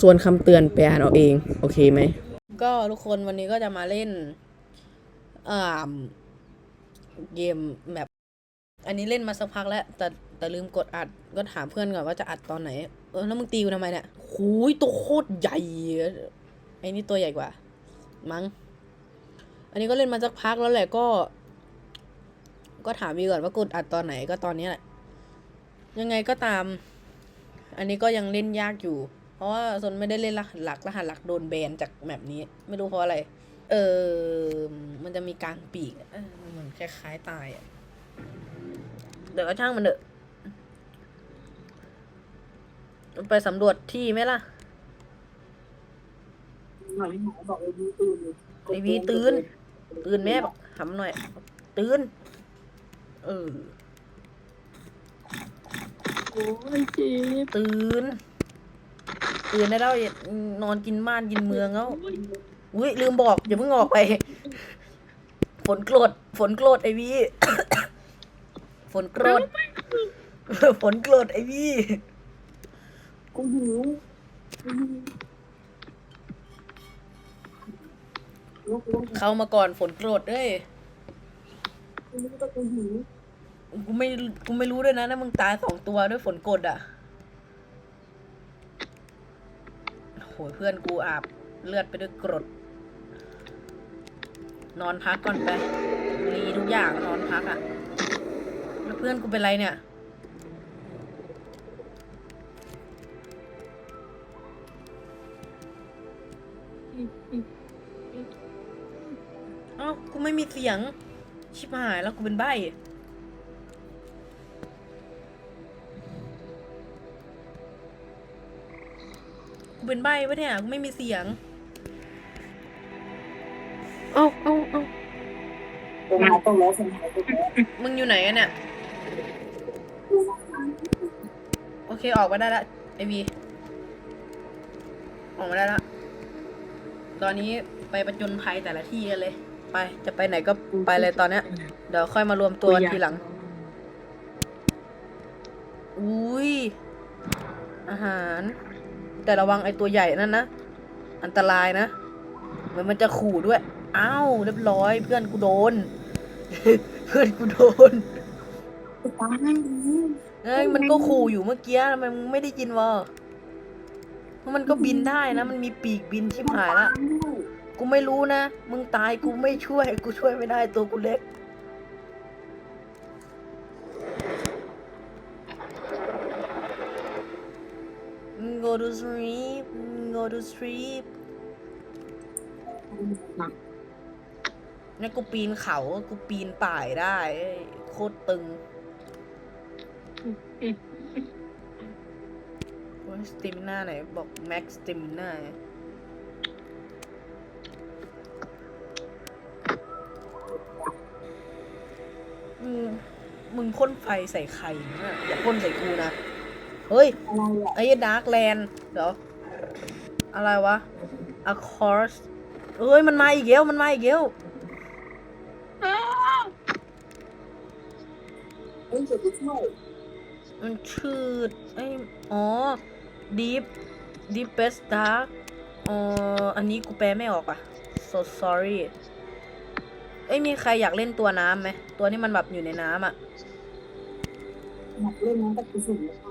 ส่วนคำเตือนไปอ่านเอาเอง โอเคไหม ก็ทุกคนวันนี้ก็จะมาเล่นอ่าเกมแบบอันนี้เล่นมาสักพักแล้ว แต่แต่ลืมกดอัดก็ถามเพื่อนก่อนว่าจะอัดตอนไหน เออแล้วมึงตีกูทำไมเนี่ยหูยตัวโคตรใหญ่ไอ้นี่ตัวใหญ่กว่า มั้ง อันนี้ก็เล่นมาสักพักแล้วแหละก็ ก็ถามวีก่อนว่ากดอัดตอนไหนก็ตอนนี้แหละ ยังไงก็ตาม อันนี้ก็ยังเล่นยากอยู่ เพราะว่าซนไม่ได้เล่นรหัสหลักรหัสหลักโดนแบนจากแมปนี้ ไม่รู้เพราะอะไร เออมันจะมีกลางปีกเออมันเหมือนคล้ายๆตายอะเดี๋ยวก็ช่างมันเถอะไปสำรวจที่ไหมล่ะหน่อยหมอบอกไอ้วีตื่นเลยไอวีตื่น ตื่นแม่บอกทำหน่อย ตื่น เออโอ้ยเจ็บตื่น ตื่นได้แล้วอย่านอนกินบ้านกินเมืองแล้วอุ้ยลืมบอกอย่าเพิ่งออกไป ฝนโกรธฝนโกรธไอวี ฝนโกรธฝนโกรธไอวีกูหิวลุกลุกเข้ามาก่อนฝนโกรธเด้ยกูนึกว่ากูหิวกูไม่กูไม่รู้ด้วยนะนะมึงตายสองตัวด้วยฝนกรดอะโหย เพื่อนกูอาบเลือดไปด้วยกรด นอนพักก่อนไปรีทุกอย่างนอนพักอะแล้วเพื่อนกูเป็นไรเนี่ย เอ้ากูไม่มีเสียง ชิบหายแล้วกูเป็นใบ้ กูเป็นใบ้ปะเนี่ยกูไม่มีเสียง เอ้าเอ้าเอ้าตรงไหนตรงแล้วสมัยตรงแล้วมึงอยู่ไหนอะเนี่ย โอเคออกมาได้ละไอวีออกมาได้ละตอนนี้ไปประจนภัยแต่ละที่กันเลย ไปจะไปไหนก็ไปเลยตอนเนี้ย เดี๋ยวค่อยมารวมตัวกันทีหลัง อุ้ยอาหาร แต่ระวังไอตัวใหญ่นั่นนะ อันตรายนะ เหมือนมันจะขู่ด้วย อ้าวเรียบร้อย เพื่อนกูโดน เพื่อนกูโดนตายให้ดีเอ้ยมันก็ขู่อยู่เมื่อกี้ทำไมมึงไม่ได้ยินวะเพราะมันก็บินได้นะ มันมีปีกบินชิบหายละกูไม่รู้นะ มึงตายกูไม่ช่วย กูช่วยไม่ได้ตัวกูเล็ก go to sleep go to sleep เนี่ยกูปีนเขากูปีนป่ายได้เอ้ยโคตรตึงว่าสติมิน่าไหน บอกแม็กสติมิน่ามึงมึงพ่นไฟใส่ใครเนี่ยอย่าพ่นใส่กูนะ เฮ้ย อะไรอะไอ้ดาร์กแลนด์เดี๋ยวอะไรวะ A course เอ้ย มันมาอีกแล้วมันมาอีกแล้วเอ้ยจะไปช่วยมันชื่อไอ้อ๋อ deep deepest dark อ๋อ อันนี้กูแปลไม่ออกอะ so sorry เอ้ย มีใครอยากเล่นตัวน้ำไหม ตัวนี้มันแบบอยู่ในน้ำอะ อยากเล่นน้ำกับกูสุ่มเลยค่ะ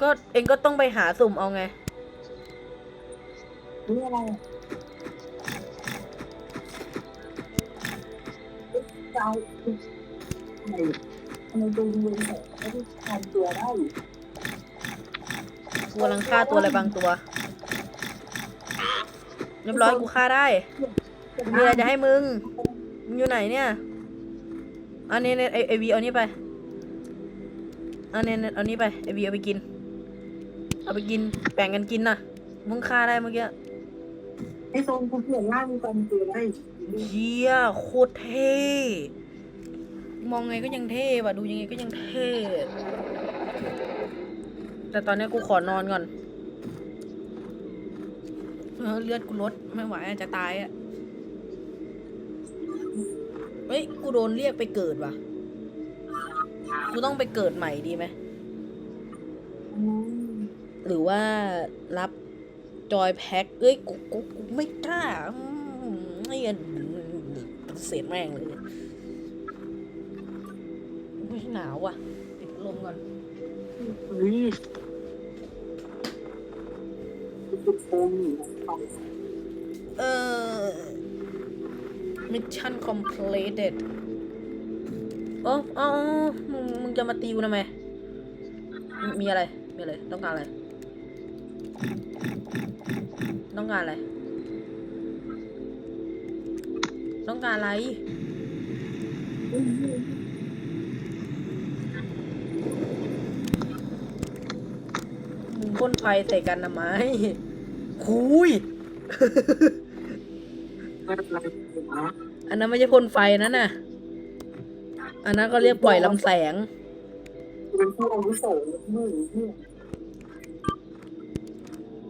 ก็เองก็ต้องไปหาสุ่มเอาไง นี่อะไรเจ้าทำไมทำไมตัวดูเลยแต่ไม่ได้ทำตัวได้กูกำลังฆ่าตัวอะไรบางตัวเรียบร้อยกูฆ่าได้มีอะไรจะให้มึงมึงอยู่ไหนเนี่ยอันนี้เนี่ยไอไอวีเอานี่ไปอันนี้เนี่ยเอานี่ไปไอวีเอาไปกิน เอาไปกินแบ่งกันกินนะมึงฆ่าได้เมื่อกี้ไอ้ทรงกูเปลี่ยนร่างกูเป็นตัวได้เฮียโคตรเท่มองไงก็ยังเท่ว่ะดูยังไงก็ยังเท่แต่ตอนนี้กูขอนอนก่อนเออเลือดกูลดไม่ไหวอะจะตายอะเฮ้ยกูโดนเรียกไปเกิดว่ะกูต้องไปเกิดใหม่ดีไหมอืม หรือว่ารับจอยแพ็คเอ้ยกูกูกูไม่กล้าไม่งั้นเสธแม่งเลยไม่หนาวว่ะปิดลมก่อนเฮ้ยคือโฟมอยู่ในเออ mission completed โอ้เอ้มึง มึงจะมาตีกูทำไม มีอะไร มีอะไร ต้องการอะไร ต้องการอะไร ต้องการอะไร มึงพ่นไฟใส่กันนะไหมคุย อันนั้นไม่ใช่พ่นไฟนั่นน่ะ อันนั้นก็เรียกปล่อยลำแสงเป็นผู้อาวุโสมือ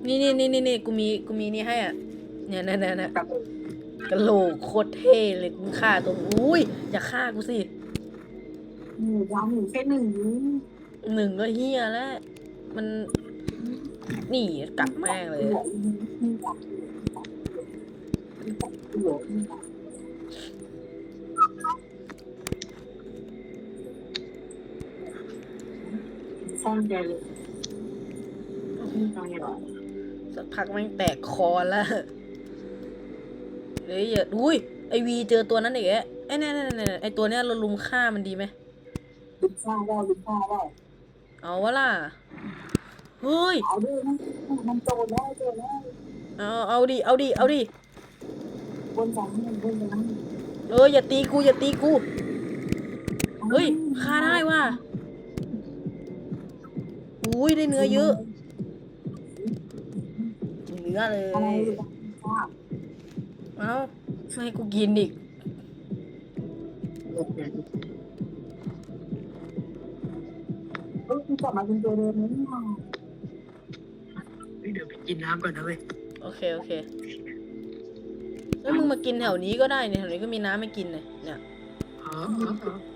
นี่นี่นี่นี่นี่นี่กูมีกูมีนี่ให้อะ เนี่ยเนี่ยเนี่ยเนี่ยกับกะโหลกโคตรเท่เลยกูฆ่าตัวอุ้ยอย่าฆ่ากูสิหมูยำหมูแค่หนึ่งนี้หนึ่งก็เฮียแล้ว มันนี่กัดแม่งเลยหัวมีกัดหัวมีกัดซ่อนใจเลย พักแม่งแตกคอแล้วเฮ้ยอย่าอุ้ยไอวีเจอตัวนั้นอีกแล้วไอ้เนี่ยเนี่ยเนี่ยไอตัวเนี้ยเราลุมฆ่ามันดีไหมลุกข้าวได้ลุกข้าวได้เอาวะล่ะเฮ้ยเอาด้วยนะมันโจรแล้วโจรแล้วเอาเอาดิเอาดิเอาดิบนสองนี่บนสองนี่เอออย่าตีกูอย่าตีกูเฮ้ยฆ่าได้ว่ะอุ้ยได้เนื้อเยอะเนื้ อเลอะไรยข้าวเอ้าไม่ให้กูกินอีกเอ้ยกลับมาเป็นตัวเดิมนี่หว่าเดี๋ยวไปกินน้ำก่อนนะเว้ยโอเคโอเคแล้วมึงมากินแถวนี้ก็ได้เนี่ยแถวนี้ก็มีน้ำให้กินเลยเนี่ยอ๋อ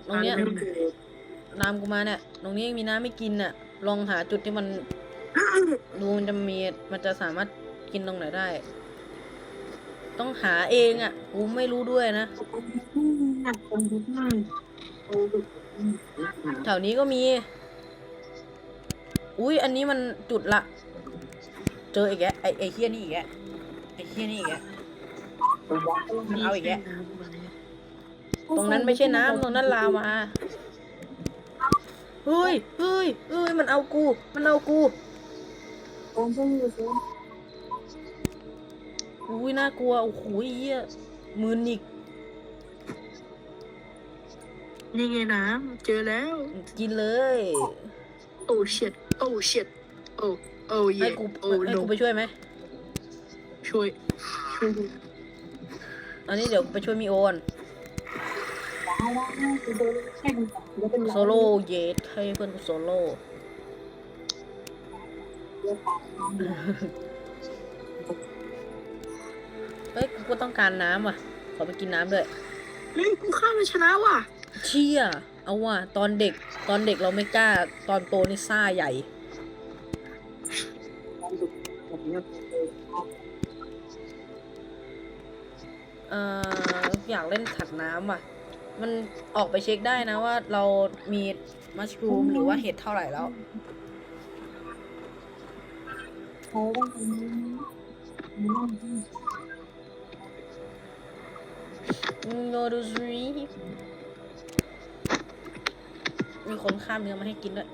ตรงเนี้ยไม่ได้น้ำกูมาเนี่ยตรงนี้ยังมีน้ำให้กินน่ะ ลองหาจุดที่มัน ดูมันจะมีมันจะสามารถ กินตรงไหนได้ ต้องหาเองอะกูไม่รู้ด้วยนะแถวนี้ก็มี อุ้ยอันนี้มันจุดละ เจออีกแกไอไอเฮียนี่อีกแกไอเฮียนี่อีกแกมันเอาอีกแล้วตรงนั้นไม่ใช่น้ำตรงนั้นลาวาเฮ้ยเฮ้ยเฮ้ยมันเอากู มันเอากู อ้ยช่วยดูสิอุ้ยน่ากลัวโอ้โหเหี้ยมืนอีกนี่ไงน้ำเจอแล้ว กินเลยโอ้เช็ดโอ้เช็ดโอ้โอ้ให้เย่กูโอ้ให้โนกูไปช่วยไหมช่วยช่วยดูอันนี้เดี๋ยวกูไปช่วยมีโอนได้ได้คือโดนแค่ดูจับแล้วเป็นโซโล่เยสให้เพื่อนกูโซโล่ ฮ้ยกูก็ต้องการน้ำว่ะ ขอไปกินน้ำด้วยเฮ้ยกูฆ่ามันชนะว่ะเชี่ยเอาว่ะ ตอนเด็ก ตอนเด็กเราไม่กล้า ตอนโตนี่ซ่าใหญ่น้ำดุแบบนี้เอ่ออยากเล่นถัดน้ำว่ะ มันออกไปเช็คได้นะว่าเรามีมัชรูมหรือว่าเห็ดเท่าไหร่แล้ว เขาต้องทำนี่ นั่นที่ go to sleep มีคนข้ามเนื้อมาให้กินด้วย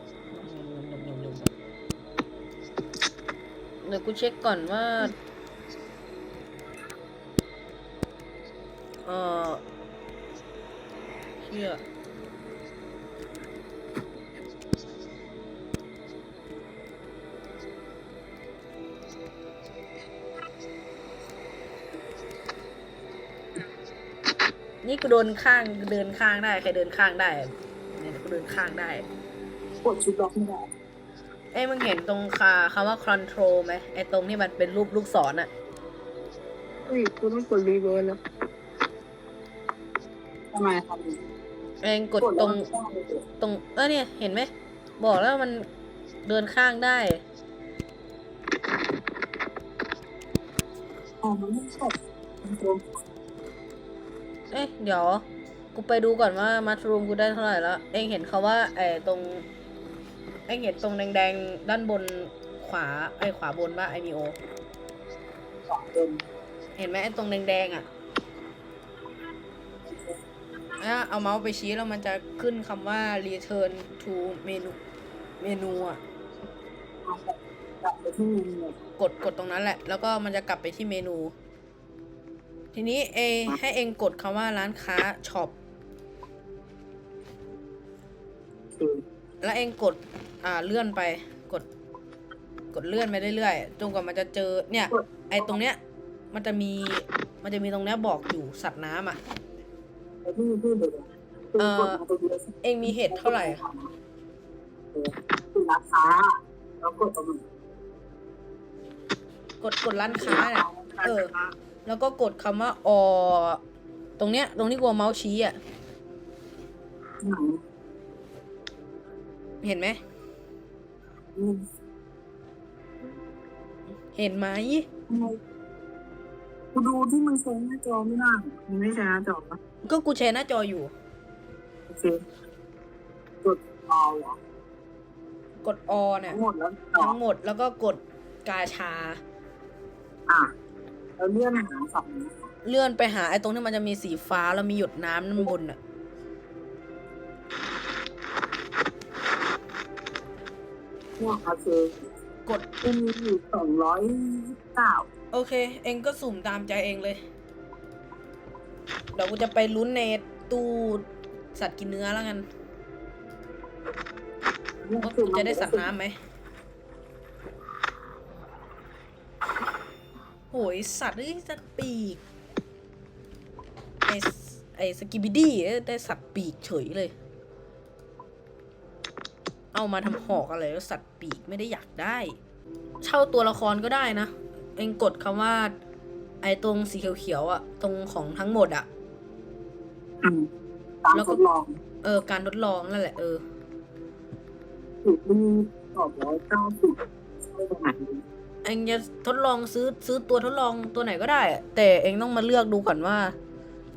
เดี๋ยวกูเช็คก่อนว่า เออเชื่อ นี่กูโดนข้างเดินข้างได้ใครเดินข้างได้เนี่ยกูเดินข้างได้กดชุดล็อกไม่ได้เอ้ยมึงเห็นตรงคาคำว่า control ไหมไอ้ตรงที่มันเป็นรูปลูกศรอะเฮ้ยกูต้องกดรีเวิร์สแล้วทำไมครับเองกดตรงตรงเออเนี่ยเห็นไหมบอกแล้วมันเดินข้างได้อ๋อมันไม่ใช่มันตรง เอ๊ะเดี๋ยว กูไปดูก่อนว่ามั r รูมกูได้เท่าไหร่แล้วเองเห็นเขาว่าไอ้ตรงเองเห็นตรงแดงๆ ด้านบนขวาไอ้ขวาบนว่าไอมีโอสองเต็มเห็นไหมไอ้ตรงแดงๆอะอะเอาเมาส์ไปชี้แล้วมันจะขึ้นคำว่า return to menu เมนูอะกลับไปที่เมนูกดกดตรงนั้นแหละ แล้วก็มันจะกลับไปที่เมนู ทีนี้เอให้เองกดคำว่าร้านค้าช็อปคือแล้วเองกดอ่าเลื่อนไป กด กดเลื่อนไปเรื่อยๆจนกว่ามันจะเจอเนี่ย ไอตรงเนี้ย มันจะมีมันจะมีตรงเนี้ยบอกอยู่สัตว์น้ำอะไปที่ที่เดียวเอ่อเองมีเห็ดเท่าไหร่คือราคาแล้วกดตรงนี้กดกดร้านค้าเนี่ยเออ แล้วก็กดคำว่าอตรงเนี้ย ตรงที่กูเอาเมาส์ชี้อะไหนเห็นไหมอืมเห็นไหมทำไมกูดูที่มึงใช้หน้าจอไม่ได้มึงไม่ใช้หน้าจอปะก็กูแชร์หน้าจออยู่ โอเค กดเอาเหรอกดอเนี่ยทั้งหมดแล้วต่อทั้งหมดแล้วก็กดกาชา อะ แล้วเลื่อนหาสองนี้เลื่อนไปหาไอ้ตรงที่มันจะมีสีฟ้าแล้วมีหยดน้ำนั่นบนอะ เนี่ยโอเคกดมันมีอยู่สองร้อยเก้าโอเค เองก็สุ่มตามใจเองเลย เดี๋ยวกูจะไปลุ้นในตู้สัตว์กินเนื้อแล้วกันว่ากูจะได้สัตว์น้ำไหม หยสัตว์เอ้ยสัตว์ปีกไอสไอสกิบิดี้ได้สัตว์ปีกเฉยเลย เอามาทำหอกอะไรแล้วสัตว์ปีกไม่ได้อยากได้ เช่าตัวละครก็ได้นะ เองกดคำว่า ไอ้ตรงสีเขียวๆอะตรงของทั้งหมดอะอืมตามแล้วทก็ดลอง เออ การทดลองนั่นแหละ เออถูกมีสองร้อยเก้าสิบใช่ตรงไหนดี เองจะทดลองซื้อซื้อตัวทดลองตัวไหนก็ได้อะแต่เองต้องมาเลือกดูก่อนว่า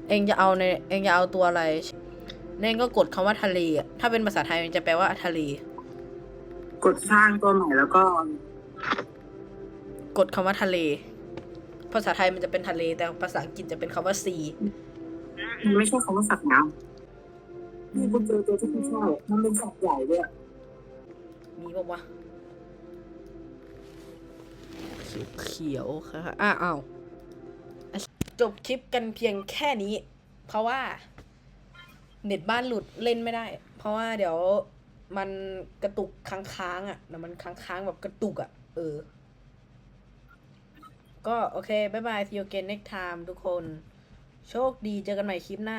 เองจะเอาในเองจะเอาตัวอะไรแล้วเองก็กดคำว่าทะเลอะถ้าเป็นภาษาไทยมันจะแปลว่าทะเลกดสร้างตัวใหม่แล้วก็ กดคำว่าทะเล ภาษาไทยมันจะเป็นทะเล แต่ภาษาอังกฤษจะเป็นคำว่าซีมันไม่ใช่คำว่าสัตว์น้ำนี่คุณเจอตัวที่คุณชอบมันเป็นสัตว์ใหญ่ด้วยมีปะวะ เขียวๆค่ะอ้าวอ้าจบคลิปกันเพียงแค่นี้ เพราะว่า เน็ตบ้านหลุดเล่นไม่ได้ เพราะว่าเดี๋ยวมันกระตุกค้างๆอะเดี๋ยวมันค้างๆแบบกระตุกอะ เออ ก็โอเค บ๊ายบาย see you again next time ทุกคน โชคดีเจอกันใหม่คลิปหน้า